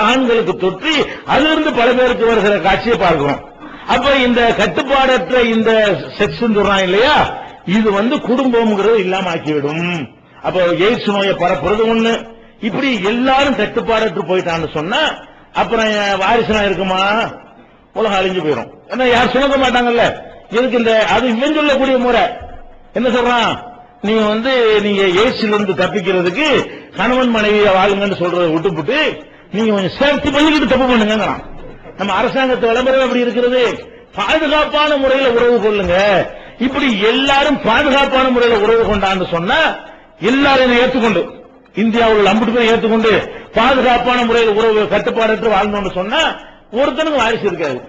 ஆண்களுக்கு தொற்றி அதிலிருந்து பல பேருக்கு வருகிற காட்சியை பார்க்கிறோம். அப்ப இந்த கட்டுப்பாடற்ற இந்த செக்ஸ் சொல்றான் இல்லையா? இது வந்து குடும்பம்ங்கிறது இல்லாம ஆக்கிவிடும். அப்ப எய்ட்ஸ் நோயை பரப்புறது ஒண்ணு. இப்படி எல்லாரும் கட்டுப்பாடற்று போயிட்டான்னு சொன்னா அப்புறம் வாரிசுனா இருக்குமா? உலகம் அழிஞ்சு போயிடும். ஏன்னா யார் சுமக்க மாட்டாங்கல்ல? எதுக்கு இந்த அது இவன் சொல்லக்கூடிய முறை. என்ன சொல்றான்? நீங்க வந்து நீங்க எய்ட்ஸ்ல இருந்து தப்பிக்கிறதுக்கு கணவன் மனைவியை வாழுங்கன்னு சொல்றதை விட்டுப்புட்டு நீங்க கொஞ்சம் சேர்த்து பண்ணிக்கிட்டு தப்பு பண்ணுங்கிறான் நம்ம அரசாங்கத்து விளம்பரம் எப்படி இருக்கிறது? பாதுகாப்பான முறையில உறவு கொள்ளுங்க. இப்படி எல்லாரும் பாதுகாப்பான முறையில உறவு கொண்டான்னு சொன்னா எல்லாரும் இதை ஏற்றுக்கொண்டு இந்தியாவில் அம்பிட்டு பேர் ஏற்றுக்கொண்டு பாதுகாப்பான முறையில் உறவு கட்டுப்பாடற்று வாழ்ந்தோம்னு சொன்னா ஒருத்தனுக்கு வாரிசு இருக்காது.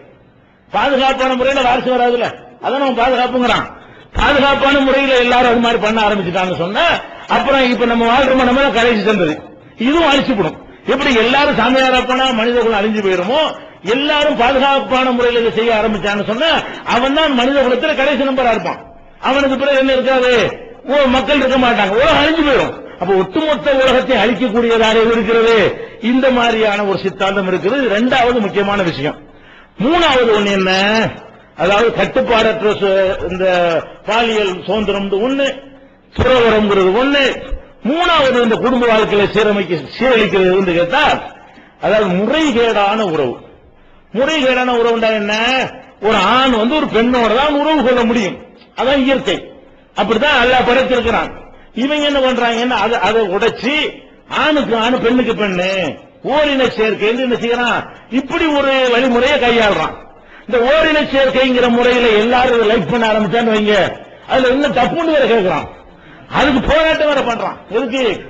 பாதுகாப்பான முறையில வாரிசு வராதுல்ல. அதான் நம்ம பாதுகாப்புங்கிறான். பாதுகாப்பான முறையில எல்லாரும் அது மாதிரி பண்ண ஆரம்பிச்சுட்டான்னு சொன்னா அப்புறம் இப்ப நம்ம வாழ்றோம்? நம்ம கடைசி சென்றது. இதுவும் அழிச்சுப்படும். எப்படி எல்லாரும் சாமியாரப்பனா மனிதகுலம் அழிஞ்சு போயிருமோ எல்லாரும் பாதுகாப்பான முறையில் இதை செய்ய ஆரம்பிச்சான்னு சொன்னா அவன் தான் மனித குலத்துல கடைசி நம்பரா இருப்பான். அவனுக்கு பிறகு என்ன இருக்காது? ஓ, மக்கள் இருக்க மாட்டாங்க. உலகம் அழிஞ்சு போயிடும். அப்ப ஒட்டுமொத்த உலகத்தை அழிக்கக்கூடியதாக இருக்கிறது? இந்த மாதிரியான ஒரு சித்தாந்தம் இருக்குது. ரெண்டாவது முக்கியமான விஷயம். மூணாவது ஒண்ணு என்ன? அதாவது கட்டுப்பாடற்ற இந்த பாலியல் சுதந்திரம் ஒண்ணு துறவரம்ங்கிறது ஒண்ணு மூணாவது இந்த குடும்ப வாழ்க்கையில சீரமைக்க சீரழிக்கிறது கேட்டால் அதாவது முறைகேடான உறவு. முறைகேடான உறவுண்டா என்ன? ஒரு ஆண் வந்து ஒரு பெண்ணோட தான் உறவு கொள்ள முடியும். அதான் இயற்கை. அப்படித்தான் அல்லாஹ் படைத்திருக்கிறான். இவங்க என்ன பண்றாங்கன்னா அதை அதை உடைச்சி ஆணுக்கு ஆணு பெண்ணுக்கு பெண்ணு ஓரின சேர்க்கை என்று என்ன செய்யறான்? இப்படி ஒரு வழிமுறையை கையாளுறான். இந்த ஓரின சேர்க்கைங்கிற முறையில எல்லாரும் இதை லைக் பண்ண ஆரம்பிச்சான்னு வைங்க. அதுல என்ன தப்புன்னு வேற கேட்கிறான். அதுக்கு போராட்டம் வேற பண்றான். எதுக்கு?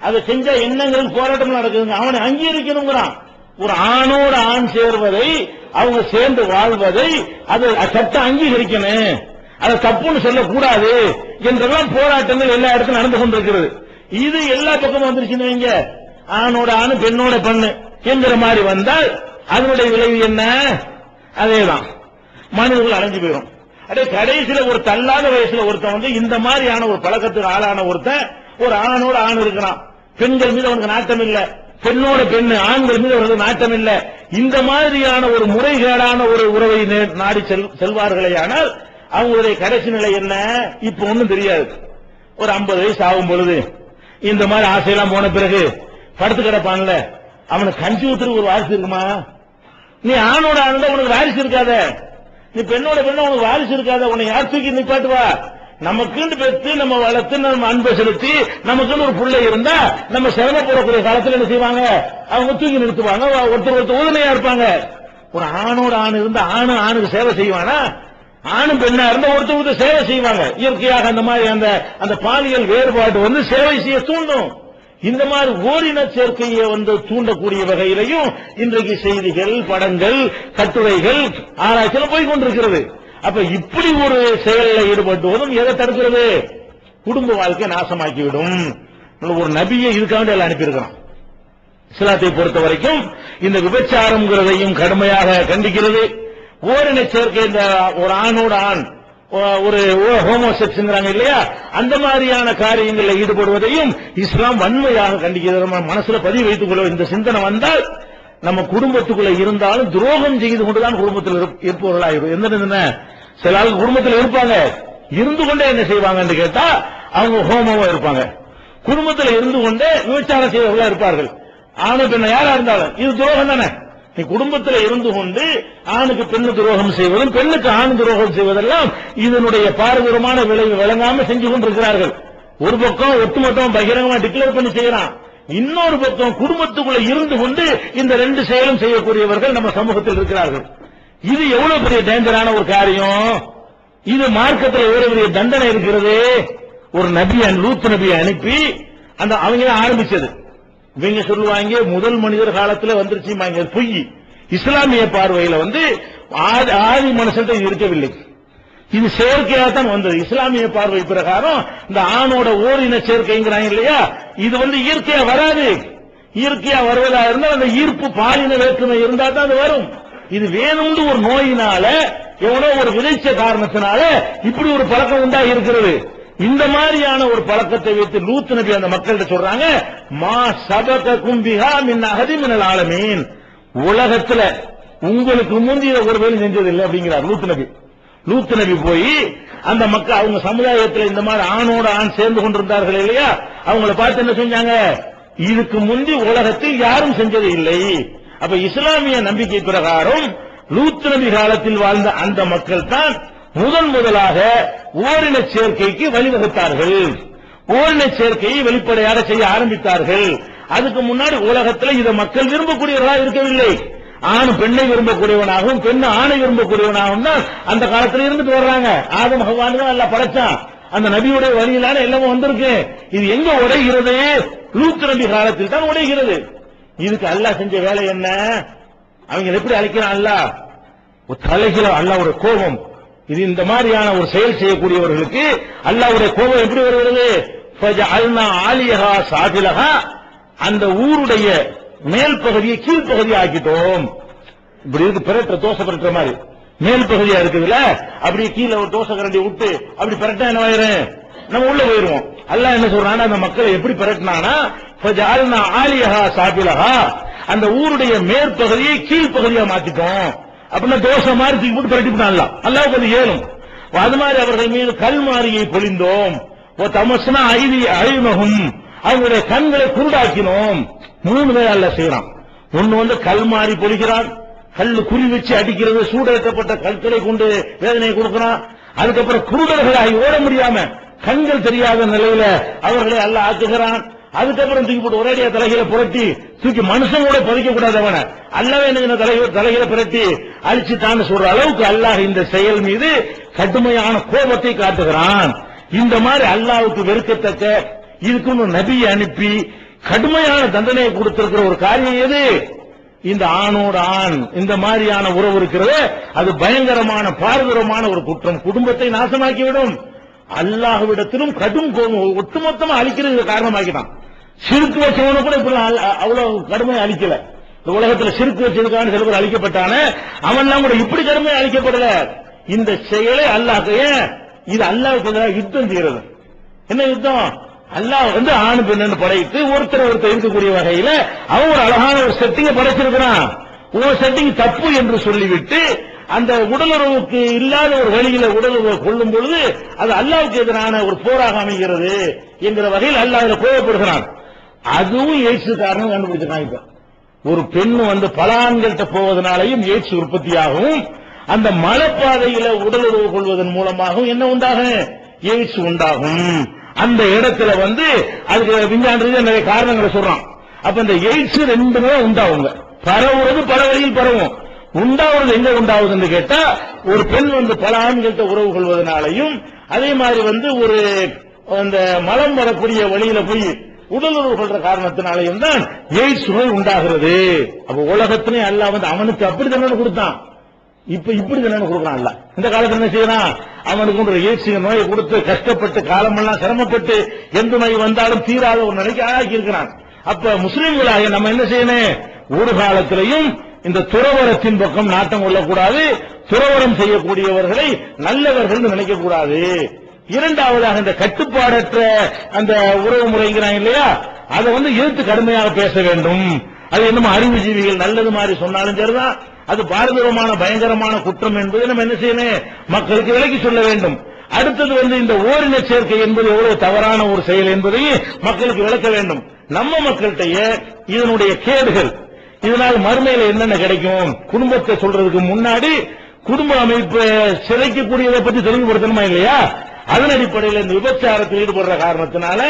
அதை செஞ்சா என்னங்கிறது போராட்டம் நடக்குதுங்க. அவனை அங்கீகரிக்கணுங்கிறான். ஒரு ஆணோட ஆண் சேர்வதை அவங்க சேர்ந்து வாழ்வதை அது சட்டம் அங்கீகரிக்கணும் அதை தப்புன்னு சொல்லக்கூடாது என்றெல்லாம் போராட்டங்கள் எல்லா இடத்துல நடந்து கொண்டிருக்கிறது. இது எல்லா பக்கமும் வந்துருச்சுன்னு வைங்க ஆணோட ஆணு பெண்ணோட பெண்ணு என்கிற மாதிரி வந்தால் அதனுடைய விளைவு என்ன? அதேதான். மனிதர்கள் அடைஞ்சு போயிடும் அடே கடைசியில ஒரு தள்ளாத வயசுல ஒருத்தன் வந்து இந்த மாதிரியான ஒரு பழக்கத்துக்கு ஆளான ஒருத்தன் ஒரு ஆணோட ஆண் இருக்கிறான் பெண்கள் மீது அவனுக்கு நாட்டம் இல்ல. பெண்ணோட பெண் ஆண்கள் மீது அவனுக்கு நாட்டம் இல்ல. இந்த மாதிரியான ஒரு முறைகேடான ஒரு உறவை நாடி செல் செல்வார்களே ஆனால் அவங்களுடைய கடைசி நிலை என்ன? இப்ப ஒண்ணும் தெரியாது. ஒரு 50 வயசு ஆகும் பொழுது இந்த மாதிரி ஆசையெல்லாம் போன பிறகு படுத்து கிடப்பான்ல. அவனுக்கு கஞ்சி ஊத்துறதுக்கு ஒரு வாரிசு இருக்குமா? நீ ஆணோட ஆணுட உனக்கு வாரிசு இருக்காத. நீ பெண்ணோட பெண்ண உனக்கு வாரிசு இருக்காத உன்னை யார் தூக்கி நிப்பாட்டுவா நமக்குன்னு பெற்று நம்ம வளர்த்து நம்ம அன்பை செலுத்தி நமக்குன்னு ஒரு பிள்ளை இருந்தா நம்ம சிரமப்படக்கூடிய காலத்துல என்ன செய்வாங்க? அவங்க தூக்கி நிறுத்துவாங்க. ஒருத்தர் ஒருத்தர் உதவியா இருப்பாங்க. ஒரு ஆணோட ஆண் இருந்தா ஆணு ஆணுக்கு சேவை செய்வானா? ஆணும் பெண்ணா இருந்தா ஒருத்தர் ஒருத்தர் சேவை செய்வாங்க. இயற்கையாக அந்த மாதிரி அந்த அந்த பாலியல் வேறுபாடு வந்து சேவை செய்ய தூண்டும். இந்த மாதிரி ஓரின சேர்க்கையை வந்து தூண்டக்கூடிய வகையிலையும் இன்றைக்கு செய்திகள் படங்கள் கட்டுரைகள் ஆராய்ச்சியில் போய் கொண்டிருக்கிறது. அப்ப இப்படி ஒரு செயலில் ஈடுபட்டுவதும் எதை தடுக்கிறது? குடும்ப வாழ்க்கை நாசமாக்கிவிடும். ஒரு நபியை இதுக்காக எல்லாம் அனுப்பியிருக்கிறான் இஸ்லாத்தை பொறுத்த வரைக்கும் இந்த விபச்சாரம்ங்கிறதையும் கடுமையாக கண்டிக்கிறது. ஓரின சேர்க்கை இந்த ஒரு ஆணோட ஆண் ஒரு ஹோமோசெக்ஸ்ங்கிறாங்க இல்லையா? அந்த மாதிரியான காரியங்களில் ஈடுபடுவதையும் இஸ்லாம் வன்மையாக கண்டிக்கிறது. நம்ம மனசுல பதிவு வைத்துக் கொள்ள இந்த சிந்தனை வந்தால் நம்ம குடும்பத்துக்குள்ள இருந்தாலும் துரோகம் செய்து கொண்டுதான் குடும்பத்தில் இருப்- இருப்பவர்களாக எந்த என்ன சில ஆள் குடும்பத்தில் இருப்பாங்க. இருந்து கொண்டே என்ன செய்வாங்கன்னு கேட்டா அவங்க ஹோமமா இருப்பாங்க. குடும்பத்தில் இருந்து கொண்டே விபச்சாரம் செய்வர்களா இருப்பார்கள். ஆணு பெண்ணு யாரா இருந்தாலும். இது துரோகம் தானே நீ குடும்பத்தில் இருந்து கொண்டு ஆணுக்கு பெண்ணு துரோகம் செய்வதும் பெண்ணுக்கு ஆண் துரோகம் செய்வதெல்லாம் இதனுடைய பாரதூரமான விளைவு விளங்காம செஞ்சு கொண்டிருக்கிறார்கள். ஒரு பக்கம் ஒட்டுமொத்தம் பகிரங்கமா டிக்ளேர் பண்ணி செய்யறான் இன்னொரு பக்கம் குடும்பத்துக்குள்ள இருந்து கொண்டு இந்த ரெண்டு செயலும் செய்யக்கூடியவர்கள் நம்ம சமூகத்தில் இருக்கிறார்கள். இது எவ்வளவு பெரிய டேஞ்சரான ஒரு காரியம்? இது மார்க்கத்தில் எவ்வளவு பெரிய தண்டனை இருக்கிறது? ஒரு நபியை லூத் நபியை அனுப்பி அந்த அவங்க ஆரம்பிச்சது. இவங்க சொல்லுவாங்க முதல் மனிதர் காலத்துல வந்துருச்சு பொய். இஸ்லாமிய பார்வையில வந்து ஆதி மனுஷன் இருக்கவில்லை. இது செயற்கையாக தான் வந்தது. இஸ்லாமிய பார்வை பிரகாரம் இந்த ஆணோட ஓரின சேர்க்கைங்கிறாங்க இல்லையா? இது வந்து இயற்கையா வராது. இயற்கையா வருவதா இருந்தால் அந்த ஈர்ப்பு பாலின வேற்றுமை இருந்தா தான் அது வரும். இது வேணும்னு ஒரு நோயினால எவனோ ஒரு விதைச்ச காரணத்தினால இப்படி ஒரு பழக்கம் உண்டா இருக்கிறது இந்த மாதிரியான ஒரு பழக்கத்தை வைத்து நூத்து நபி அந்த மக்கள்கிட்ட சொல்றாங்க மா சபக கும்பிகா மின் அகதி மின்னல் ஆலமீன். உலகத்துல உங்களுக்கு முந்தி ஒரு வேலை செஞ்சது இல்லை அப்படிங்கிறார் லூத்து நபி. லூத்து நபி போய் அந்த மக்கள் அவங்க சமுதாயத்துல இந்த மாதிரி ஆணோட ஆண் சேர்ந்து கொண்டிருந்தார்கள் இல்லையா? அவங்கள பார்த்து என்ன செஞ்சாங்க? இதுக்கு முந்தி உலகத்தில் யாரும் செஞ்சது இல்லை. அப்ப இஸ்லாமிய நம்பிக்கை பிரகாரம் லூத்து நபி காலத்தில் வாழ்ந்த அந்த மக்கள் தான் முதன் முதலாக ஓரின சேர்க்கைக்கு வழிவகுத்தார்கள். ஓரின சேர்க்கையை வெளிப்படையாக செய்ய ஆரம்பித்தார்கள். அதுக்கு முன்னாடி உலகத்துல இதை மக்கள் விரும்பக்கூடியவர்களாக இருக்கவில்லை. ஆண் பெண்ணை விரும்பக்கூடியவனாகவும் பெண் ஆணை விரும்பக்கூடியவனாகவும் தான் அந்த காலத்துல இருந்துட்டு வர்றாங்க. ஆதம் பகவான் தான் எல்லாம் படைச்சான். அந்த நபியுடைய வழியிலான எல்லாமே வந்திருக்கு. இது எங்க உடைகிறது? லூத்து நபி காலத்தில் தான் உடைகிறது. இதுக்கு அல்லாஹ் செஞ்ச வேலை என்ன? அவங்க எப்படி அழைக்கிறான் அல்லாஹ்? தலைகிற அல்லாவுடைய கோபம். இது இந்த மாதிரியான ஒரு செயல் செய்யக்கூடியவர்களுக்கு அல்லாவுடைய கோபம் எப்படி வருகிறது? அல்னா ஆலியகா சாதிலகா அந்த ஊருடைய மேல் பகுதியை கீழ்ப்பகுதி ஆக்கிட்டோம். இப்படி இருக்கு பிரட்ட தோசை பிரட்டுற மாதிரி. மேல் பகுதியா இருக்குதுல அப்படியே கீழே ஒரு தோசை கரண்டி விட்டு அப்படி பிரட்டா என்ன ஆயிரும்? நம்ம உள்ள போயிருவோம். அல்லாஹ் என்ன சொல்றான்னா அந்த மக்களை எப்படி பிரட்டினானா ஃபஜஅல்னா ஆலியஹா சாபிலஹா. அந்த ஊருடைய மேற்பகுதியை கீழ்ப்பகுதியா மாத்திட்டோம். அப்படின்னா தோசை மாதிரி தூக்கி போட்டு பிரட்டிவிட்டான் அல்லாஹ். அல்லாஹ் கொஞ்சம் ஏழும். அது மாதிரி அவர்கள் மீது கல்மாரியை பொழிந்தோம். ஓ தமசுனா ஐதி அழிமகும் அவங்களுடைய கண்களை குருடாக்கினோம். மூணு பேர் அல்ல செய்யறான். ஒண்ணு வந்து கல் மாறி பொழிகிறான். கல்லு குறி வச்சு அடிக்கிறது சூடேற்றப்பட்ட கற்களை கொண்டு வேதனை கொடுக்கிறான். அதுக்கப்புறம் குருடர்களாகி ஓட முடியாம கண்கள் தெரியாத நிலையில அவர்களை அல்ல ஆக்குகிறான். அதுக்கப்புறம் தூக்கி போட்டு ஒரேடியா தலைகளை புரட்டி தூக்கி மனுஷன் கூட பதிக்க கூடாது அவனை. அல்லவே என்ன தலைகளை தலைகளை புரட்டி அழிச்சுட்டான்னு சொல்ற அளவுக்கு அல்லாஹ் இந்த செயல் மீது கடுமையான கோபத்தை காட்டுகிறான். இந்த மாதிரி அல்லாவுக்கு வெறுக்கத்தக்க இதுக்குன்னு ஒரு நபியை அனுப்பி கடுமையான தண்டனையை கொடுத்திருக்கிற ஒரு காரியம் எது? இந்த ஆணோட ஆண் இந்த மாதிரியான உறவு இருக்கிறது அது பயங்கரமான பாரதூரமான ஒரு குற்றம். குடும்பத்தை நாசமாக்கிவிடும். அல்லாஹ்விடத்திலும் கடும் கோபம் ஒட்டுமொத்தமா அழிக்கிறது காரணமாக்கிட்டான். சிறுக்கு வச்சவன கூட இப்படி அவ்வளவு கடுமையை அழிக்கல. இந்த உலகத்துல சிறுக்கு வச்சிருக்கான்னு சில பேர் அழிக்கப்பட்டான அவன்லாம் கூட இப்படி கடுமையை அழிக்கப்படல. இந்த செயலை அல்லாஹ் ஏன்? இது அல்லாவுக்கு யுத்தம் செய்யறது. என்ன யுத்தம்? அல்லாஹ் வந்து ஆணு பெண்ணு படைத்து ஒருத்தர் ஒருத்தர் இருக்கக்கூடிய வகையில அவன் ஒரு அழகான ஒரு செட்டிங்க படைச்சிருக்கிறான். உன் செட்டிங் தப்பு என்று சொல்லிவிட்டு அந்த உடலுறவுக்கு இல்லாத ஒரு வழியில உடலுறவை கொள்ளும் பொழுது அது அல்லாவுக்கு எதிரான ஒரு போராக அமைகிறது என்கிற வகையில் அல்லாஹ் கோவப்படுகிறான் அதுவும் எய்ட்ஸ் காரணம் கண்டுபிடிச்சிருக்கான் இப்ப. ஒரு பெண் வந்து பல ஆண்கள்கிட்ட போவதனாலையும் எய்ட்ஸ் உற்பத்தியாகவும் அந்த மலைப்பாதையில உடலுறவு கொள்வதன் மூலமாகவும் என்ன உண்டாகும்? எய்ட்ஸ் உண்டாகும். அந்த இடத்துல வந்து அதுக்கு விஞ்ஞான நிறைய காரணங்களை சொல்றான். அப்ப இந்த எய்ட்ஸ் ரெண்டுமே உண்டாகுங்க. பரவுறது பல வழியில் பரவும். உண்டாவது எங்க உண்டாகுதுன்னு கேட்டா ஒரு பெண் வந்து பல ஆண்கள்கிட்ட உறவு கொள்வதனாலையும் அதே மாதிரி வந்து ஒரு அந்த மலம் வரக்கூடிய வழியில போய் உடல் உறவு கொள்ற காரணத்தினாலையும் தான் எய்ட்ஸ் நோய் உண்டாகிறது. அப்ப உலகத்திலே அல்ல வந்து அவனுக்கு அப்படி தண்டனை கொடுத்தான். இப்ப இப்படி தண்டனை கொடுக்கறான் அல்ல இந்த காலத்துல என்ன செய்யறான்? அவனுக்கு ஒரு ஏசிய நோயை கொடுத்து கஷ்டப்பட்டு காலமெல்லாம் சிரமப்பட்டு எந்த நோய் வந்தாலும் தீராத ஒரு நிலைக்கு ஆளாக்கி இருக்கிறான். அப்ப முஸ்லிம்களாக நம்ம என்ன செய்யணும்? ஒரு காலத்திலையும் இந்த துறவரத்தின் பக்கம் நாட்டம் கொள்ளக்கூடாது. துறவரம் செய்யக்கூடியவர்களை நல்லவர்கள் நினைக்க கூடாது இரண்டாவதாக இந்த கட்டுப்பாடற்ற அந்த உறவு முறைங்கிறாங்க இல்லையா? அதை வந்து எதிர்த்து கடுமையாக பேச வேண்டும். அது என்னமோ அறிவுஜீவிகள் நல்லது மாதிரி சொன்னாலும் சரிதான். அது பாரதூரமான பயங்கரமான குற்றம் என்பதை நம்ம என்ன செய்யணும்? மக்களுக்கு விலக்கி சொல்ல வேண்டும். அடுத்தது வந்து இந்த ஓரின சேர்க்கை என்பது எவ்வளவு தவறான ஒரு செயல் என்பதையும் மக்களுக்கு விளக்க வேண்டும். நம்ம மக்கள்கிட்டயே இதனுடைய கேடுகள். இதனால் மறுமையில என்னென்ன கிடைக்கும்? குடும்பத்தை சொல்றதுக்கு முன்னாடி குடும்ப அமைப்பு சிதைக்கக்கூடியதை பற்றி தெளிவுபடுத்தணுமா இல்லையா? அதன் அடிப்படையில் இந்த விபச்சாரத்தில் ஈடுபடுற காரணத்தினால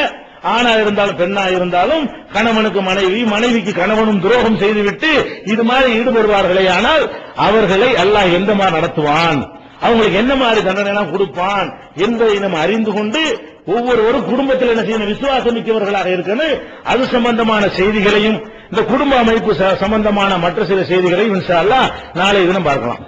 ஆணா இருந்தாலும் பெண்ணா இருந்தாலும் கணவனுக்கு மனைவி மனைவிக்கு கணவனும் துரோகம் செய்துவிட்டு இது மாதிரி ஈடுபடுவார்களே ஆனால் அவர்களை அல்லாஹ் எந்த மாதிரி நடத்துவான்? அவங்களுக்கு என்ன மாதிரி தண்டனை எல்லாம் கொடுப்பான்? என்பதை நம்ம அறிந்து கொண்டு ஒவ்வொருவரும் குடும்பத்தில் என்ன செய்யணும்? விசுவாசம் மிக்கவர்களாக இருக்கணும். அது சம்பந்தமான செய்திகளையும் இந்த குடும்ப அமைப்பு ச- சம்பந்தமான மற்ற சில செய்திகளையும் இன்ஷா நாளை தினம் பார்க்கலாம்.